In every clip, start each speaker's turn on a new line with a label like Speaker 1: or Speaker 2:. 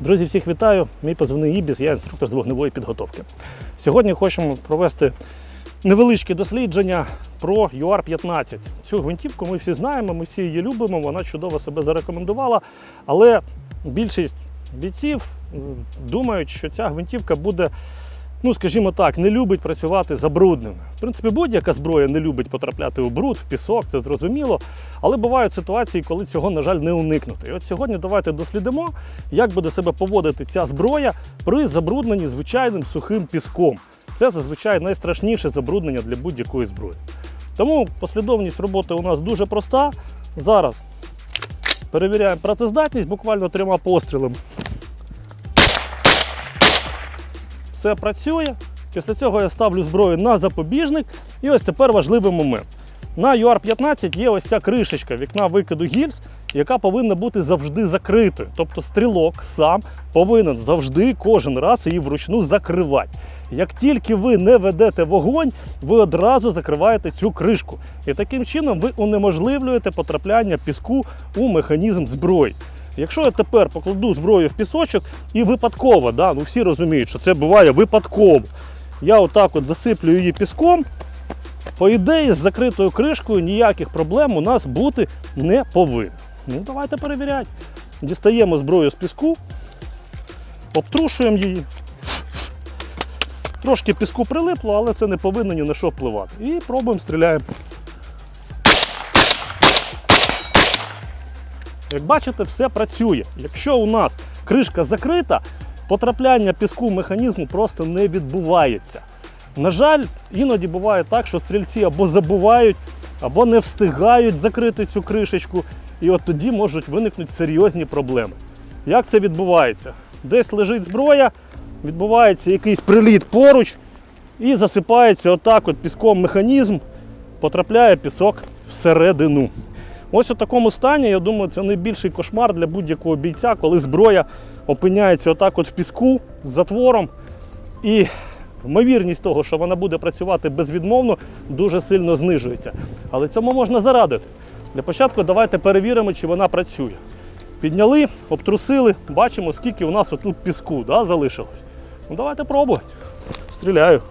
Speaker 1: Друзі, всіх вітаю! Мій позивний Ібіс, я інструктор з вогневої підготовки. Сьогодні хочемо провести невеличке дослідження про UR-15. Цю гвинтівку ми всі знаємо, ми всі її любимо, вона чудово себе зарекомендувала. Але більшість бійців думають, що ця гвинтівка буде, ну скажімо так, не любить працювати забрудненою. В принципі, будь-яка зброя не любить потрапляти у бруд, в пісок, це зрозуміло. Але бувають ситуації, коли цього, на жаль, не уникнути. І от сьогодні давайте дослідимо, як буде себе поводити ця зброя при забрудненні звичайним сухим піском. Це зазвичай найстрашніше забруднення для будь-якої зброї. Тому послідовність роботи у нас дуже проста. Зараз перевіряємо працездатність буквально трьома пострілами. Все працює. Після цього я ставлю зброю на запобіжник. І ось тепер важливий момент. На UR-15 є ось ця кришечка вікна викиду гільз, яка повинна бути завжди закритою. Тобто стрілок сам повинен завжди кожен раз її вручну закривати. Як тільки ви не ведете вогонь, ви одразу закриваєте цю кришку. І таким чином ви унеможливлюєте потрапляння піску у механізм зброї. Якщо я тепер покладу зброю в пісочок і випадково, да, ну всі розуміють, що це буває випадково. Я отак от засиплю її піском, по ідеї, з закритою кришкою ніяких проблем у нас бути не повинно. Ну, давайте перевіряти. Дістаємо зброю з піску, обтрушуємо її. Трошки піску прилипло, але це не повинно ні на що впливати. І пробуємо стріляємо. Як бачите, все працює. Якщо у нас кришка закрита, потрапляння піску в механізму просто не відбувається. На жаль, іноді буває так, що стрільці або забувають, або не встигають закрити цю кришечку, і от тоді можуть виникнути серйозні проблеми. Як це відбувається? Десь лежить зброя, відбувається якийсь приліт поруч і засипається отак от піском механізм, потрапляє пісок всередину. Ось у такому стані, я думаю, це найбільший кошмар для будь-якого бійця, коли зброя опиняється отак от в піску з затвором. І ймовірність того, що вона буде працювати безвідмовно, дуже сильно знижується. Але цьому можна зарадити. Для початку давайте перевіримо, чи вона працює. Підняли, обтрусили, бачимо, скільки у нас тут піску да, залишилось. Ну давайте пробувати. Стріляю.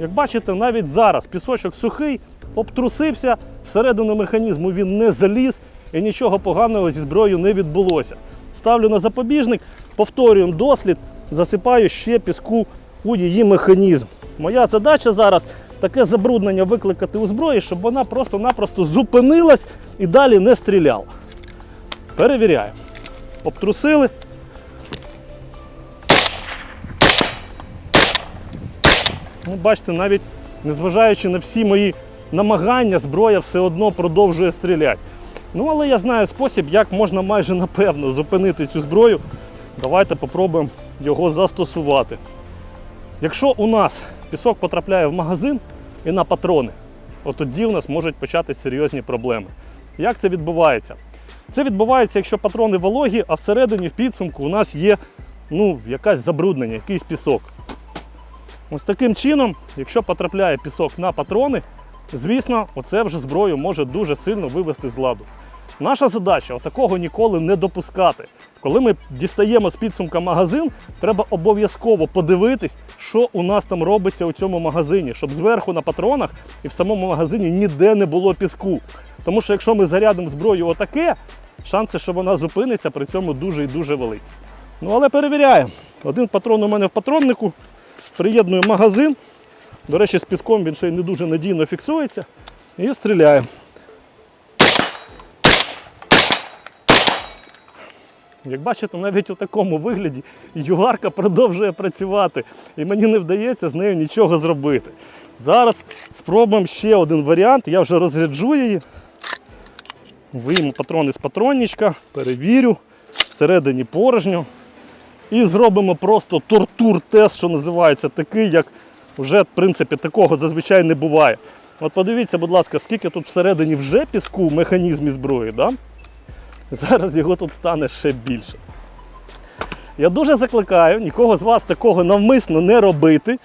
Speaker 1: Як бачите, навіть зараз пісочок сухий, обтрусився, всередину механізму він не заліз і нічого поганого зі зброєю не відбулося. Ставлю на запобіжник, повторюємо дослід, засипаю ще піску у її механізм. Моя задача зараз таке забруднення викликати у зброї, щоб вона просто-напросто зупинилась і далі не стріляла. Перевіряємо. Обтрусили. Ну, бачите, навіть незважаючи на всі мої намагання, зброя все одно продовжує стріляти. Ну, але я знаю спосіб, як можна майже напевно зупинити цю зброю. Давайте попробуємо його застосувати. Якщо у нас пісок потрапляє в магазин і на патрони, от тоді у нас можуть почати серйозні проблеми. Як це відбувається? Це відбувається, якщо патрони вологі, а всередині в підсумку у нас є ну, якась забруднення, якийсь пісок. Ось таким чином, якщо потрапляє пісок на патрони, звісно, оце вже зброю може дуже сильно вивести з ладу. Наша задача такого ніколи не допускати. Коли ми дістаємо з підсумка магазин, треба обов'язково подивитись, що у нас там робиться у цьому магазині, щоб зверху на патронах і в самому магазині ніде не було піску. Тому що якщо ми зарядимо зброю отаке, шанси, що вона зупиниться, при цьому дуже і дуже великі. Ну але перевіряємо. Один патрон у мене в патроннику, приєдную магазин. До речі, з піском він ще й не дуже надійно фіксується. І стріляємо. Як бачите, навіть у такому вигляді юарка продовжує працювати, і мені не вдається з нею нічого зробити. Зараз спробуємо ще один варіант, я вже розряджу її. Вийму патрони з патронничка, перевірю, всередині порожньо. І зробимо просто тортур-тест, що називається, такий, як вже в принципі такого зазвичай не буває. От подивіться, будь ласка, скільки тут всередині вже піску в механізмі зброї. Да? Зараз його тут стане ще більше. Я дуже закликаю нікого з вас такого навмисно не робити.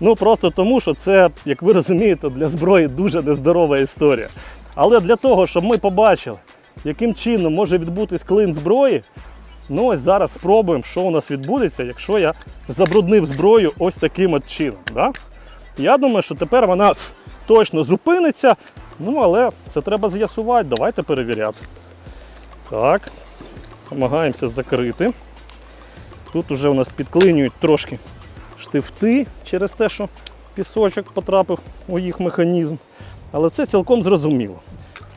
Speaker 1: Ну просто тому, що це, як ви розумієте, для зброї дуже нездорова історія. Але для того, щоб ми побачили, яким чином може відбутись клин зброї. Ну ось зараз спробуємо, що у нас відбудеться, якщо я забруднив зброю ось таким от чином. Да? Я думаю, що тепер вона точно зупиниться. Ну, але це треба з'ясувати. Давайте перевіряти. Так, намагаємося закрити. Тут уже у нас підклинюють трошки штифти через те, що пісочок потрапив у їх механізм. Але це цілком зрозуміло.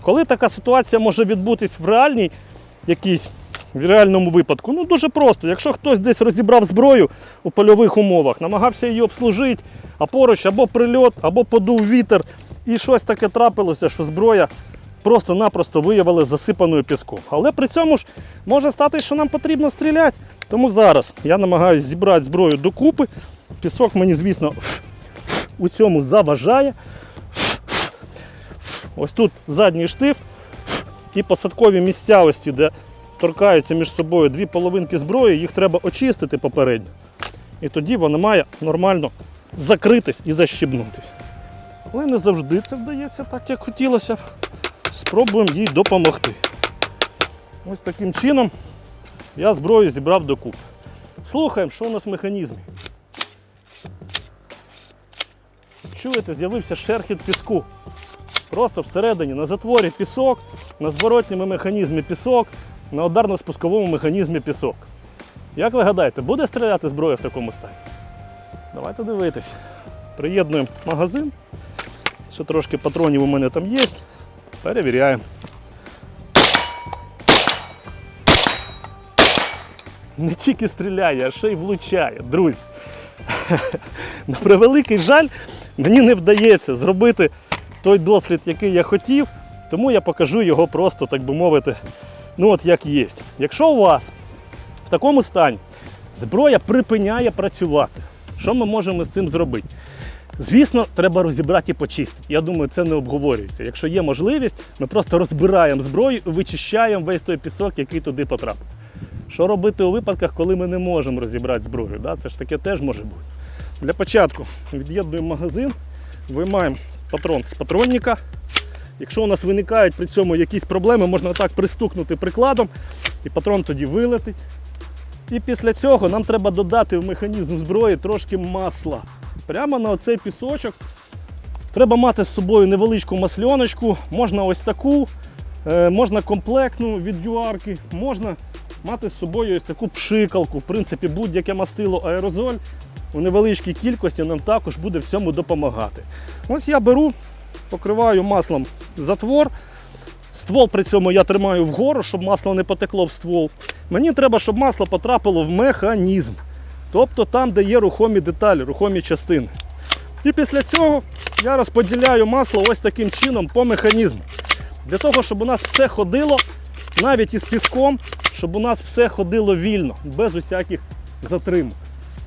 Speaker 1: Коли така ситуація може відбутись в реальній якійсь в реальному випадку, ну дуже просто. Якщо хтось десь розібрав зброю у польових умовах, намагався її обслужити, а поруч або прильот, або подув вітер, і щось таке трапилося, що зброя просто-напросто виявили засипаною піском. Але при цьому ж може стати, що нам потрібно стріляти. Тому зараз я намагаюся зібрати зброю докупи. Пісок мені, звісно, у цьому заважає. Ось тут задній штиф і посадкові місцявості, де торкаються між собою дві половинки зброї, їх треба очистити попередньо. І тоді вона має нормально закритись і защібнутись. Але не завжди це вдається так, як хотілося. Спробуємо їй допомогти. Ось таким чином я зброю зібрав докупи. Слухаємо, що у нас в механізмі. Чуєте, з'явився шерхіт піску. Просто всередині на затворі пісок, на зворотньому механізмі пісок, на ударно-спусковому механізмі пісок. Як ви гадаєте, буде стріляти зброя в такому стані? Давайте дивитись. Приєднуємо магазин. Ще трошки патронів у мене там є. Перевіряємо. Не тільки стріляє, а ще й влучає, друзі. На превеликий жаль, мені не вдається зробити той дослід, який я хотів, тому я покажу його просто, так би мовити, ну от як є. Якщо у вас в такому стані зброя припиняє працювати, що ми можемо з цим зробити? Звісно, треба розібрати і почистити. Я думаю, це не обговорюється. Якщо є можливість, ми просто розбираємо зброю вичищаємо весь той пісок, який туди потрапив. Що робити у випадках, коли ми не можемо розібрати зброю? Да? Це ж таке теж може бути. Для початку від'єднуємо магазин, виймаємо патрон з патронника. Якщо у нас виникають при цьому якісь проблеми, можна так пристукнути прикладом, і патрон тоді вилетить. І після цього нам треба додати в механізм зброї трошки масла. Прямо на оцей пісочок. Треба мати з собою невеличку масльоночку, можна ось таку, е, можна комплектну від юарки, можна мати з собою ось таку пшикалку. В принципі, будь-яке мастило аерозоль у невеличкій кількості нам також буде в цьому допомагати. Ось я беру, покриваю маслом затвор. Ствол при цьому я тримаю вгору, щоб масло не потекло в ствол. Мені треба, щоб масло потрапило в механізм. Тобто там, де є рухомі деталі, рухомі частини. І після цього я розподіляю масло ось таким чином по механізму. Для того, щоб у нас все ходило навіть із піском, щоб у нас все ходило вільно, без усяких затримок.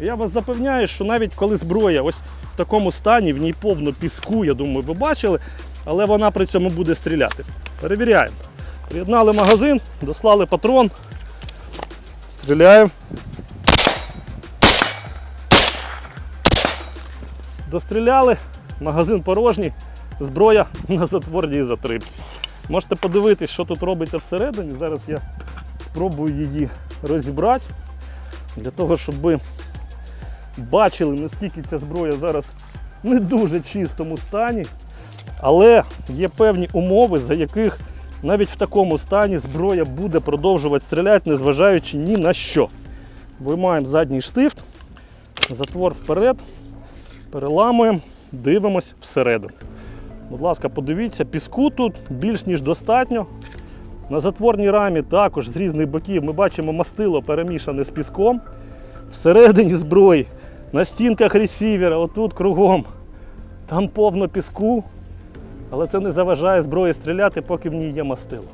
Speaker 1: Я вас запевняю, що навіть коли зброя ось в такому стані, в ній повно піску, я думаю, ви бачили, але вона при цьому буде стріляти. Перевіряємо. Приєднали магазин, дослали патрон, стріляємо. Достріляли, магазин порожній, зброя на затворній затримці. Можете подивитись, що тут робиться всередині. Зараз я спробую її розібрати для того, щоб бачили, наскільки ця зброя зараз в не дуже чистому стані. Але є певні умови, за яких навіть в такому стані зброя буде продовжувати стріляти, незважаючи ні на що. Виймаємо задній штифт, затвор вперед, переламуємо, дивимось всередину. Будь ласка, подивіться, піску тут більш ніж достатньо. На затворній рамі також з різних боків ми бачимо мастило перемішане з піском. Всередині зброї, на стінках ресівера, отут кругом. Там повно піску, але це не заважає зброї стріляти, поки в ній є мастило.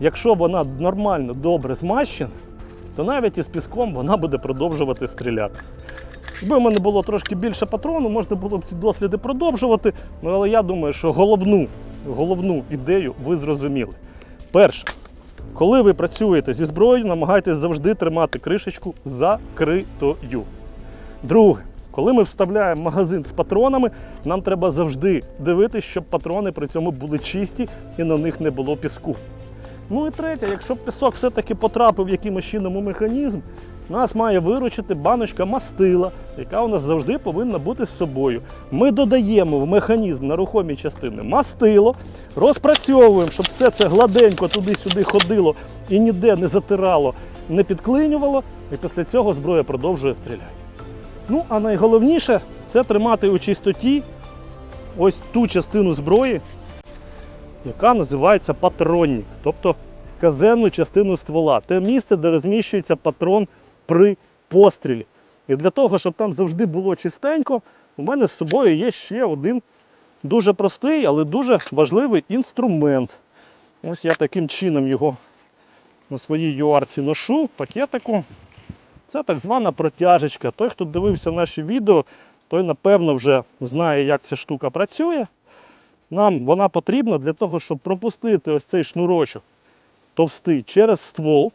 Speaker 1: Якщо вона нормально, добре змащена, то навіть із піском вона буде продовжувати стріляти. Якби в мене було трошки більше патрону, можна було б ці досліди продовжувати. Ну, але я думаю, що головну, головну ідею ви зрозуміли. Перше, коли ви працюєте зі зброєю, намагайтесь завжди тримати кришечку закритою. Друге, коли ми вставляємо магазин з патронами, нам треба завжди дивитися, щоб патрони при цьому були чисті і на них не було піску. Ну і третє, якщо пісок все-таки потрапив якимось чином у механізм, нас має виручити баночка мастила, яка у нас завжди повинна бути з собою. Ми додаємо в механізм на рухомі частини мастило, розпрацьовуємо, щоб все це гладенько туди-сюди ходило і ніде не затирало, не підклинювало, і після цього зброя продовжує стріляти. Ну, а найголовніше це тримати у чистоті ось ту частину зброї, яка називається патронник, тобто казенну частину ствола, те місце, де розміщується патрон при пострілі. І для того, щоб там завжди було чистенько, у мене з собою є ще один дуже простий, але дуже важливий інструмент. Ось я таким чином його на своїй юарці ношу, пакетику. Це так звана протяжечка. Той, хто дивився наші відео, той напевно вже знає, як ця штука працює. Нам вона потрібна для того, щоб пропустити ось цей шнурочок товстий через ствол.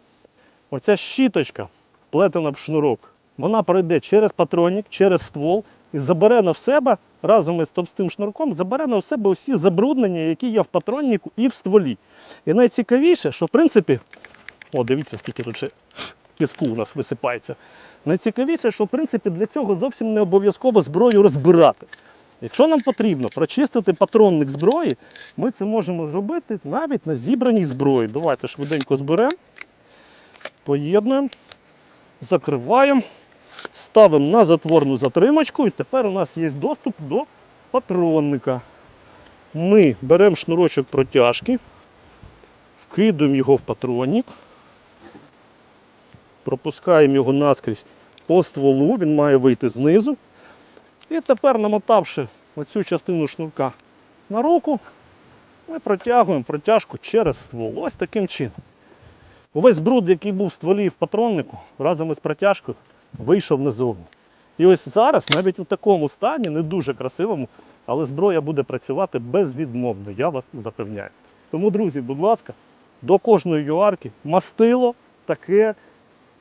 Speaker 1: Оця щіточка, плетена в шнурок, вона пройде через патронник, через ствол і забере на себе разом із товстим шнурком, забере на себе усі забруднення, які є в патроннику і в стволі. І найцікавіше, що в принципі, о, дивіться, скільки тут ще піску у нас висипається. Найцікавіше, що в принципі для цього зовсім не обов'язково зброю розбирати. Якщо нам потрібно прочистити патронник зброї, ми це можемо зробити навіть на зібраній зброї. Давайте швиденько зберемо, поєднуємо, закриваємо, ставимо на затворну затримочку, і тепер у нас є доступ до патронника. Ми беремо шнурочок протяжки, вкидуємо його в патронник, пропускаємо його наскрізь по стволу, він має вийти знизу. І тепер, намотавши оцю частину шнурка на руку, ми протягуємо протяжку через ствол. Ось таким чином. Увесь бруд, який був в стволі в патроннику, разом із протяжкою вийшов назовні. І ось зараз, навіть у такому стані, не дуже красивому, але зброя буде працювати безвідмовно, я вас запевняю. Тому, друзі, будь ласка, до кожної юарки мастило таке,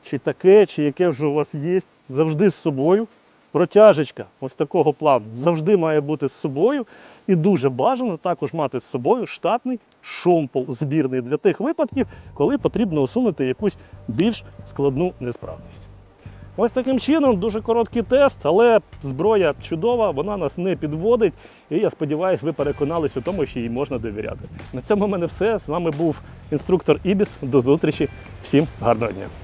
Speaker 1: чи таке, чи яке вже у вас є, завжди з собою. Протяжечка ось такого плану завжди має бути з собою. І дуже бажано також мати з собою штатний шомпол збірний для тих випадків, коли потрібно усунути якусь більш складну несправність. Ось таким чином, дуже короткий тест, але зброя чудова, вона нас не підводить. І я сподіваюся, ви переконались у тому, що їй можна довіряти. На цьому в мене все. З вами був інструктор Ібіс. До зустрічі. Всім гарного дня!